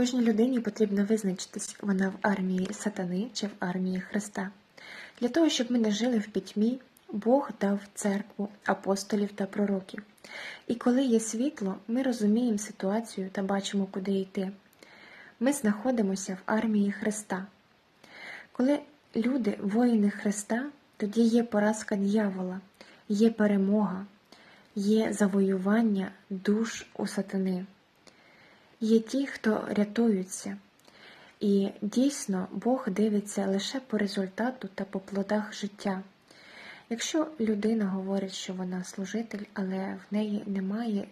Кожній людині потрібно визначитись, вона в армії сатани чи в армії Христа. Для того, щоб ми не жили в пітьмі, Бог дав церкву, апостолів та пророків. І коли є світло, ми розуміємо ситуацію та бачимо, куди йти. Ми знаходимося в армії Христа. Коли люди воїни Христа, тоді є поразка дьявола, є перемога, є завоювання душ у сатани. Є ті, хто рятуються. І дійсно Бог дивиться лише по результату та по плодах життя. Якщо людина говорить, що вона служитель, але в неї немає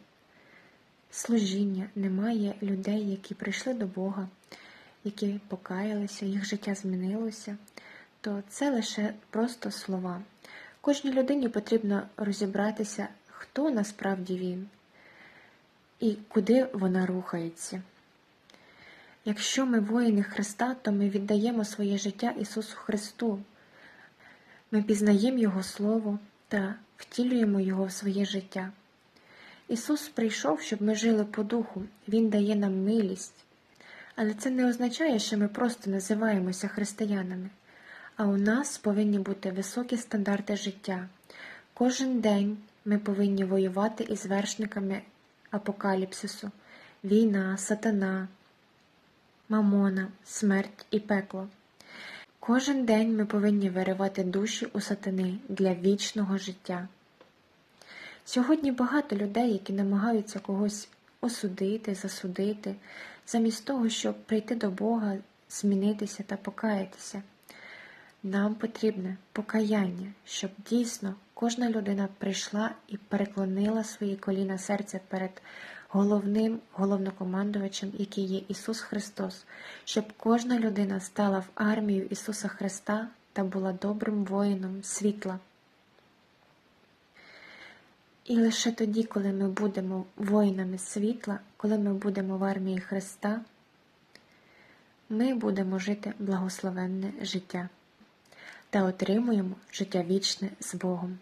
служіння, немає людей, які прийшли до Бога, які покаялися, їх життя змінилося, то це лише просто слова. Кожній людині потрібно розібратися, хто насправді він і куди вона рухається. Якщо ми воїни Христа, то ми віддаємо своє життя Ісусу Христу. Ми пізнаємо Його Слово та втілюємо Його в своє життя. Ісус прийшов, щоб ми жили по духу, Він дає нам милість. Але це не означає, що ми просто називаємося християнами, а у нас повинні бути високі стандарти життя. Кожен день ми повинні воювати із вершниками апокаліпсису, війна, сатана, мамона, смерть і пекло. Кожен день ми повинні виривати душі у сатани для вічного життя. Сьогодні багато людей, які намагаються когось осудити, засудити, замість того, щоб прийти до Бога, змінитися та покаятися. Нам потрібне покаяння, щоб дійсно кожна людина прийшла і переклонила свої коліна серця перед головним головнокомандувачем, який є Ісус Христос, щоб кожна людина стала в армію Ісуса Христа та була добрим воїном світла. І лише тоді, коли ми будемо воїнами світла, коли ми будемо в армії Христа, ми будемо жити благословенне життя та отримуємо життя вічне з Богом.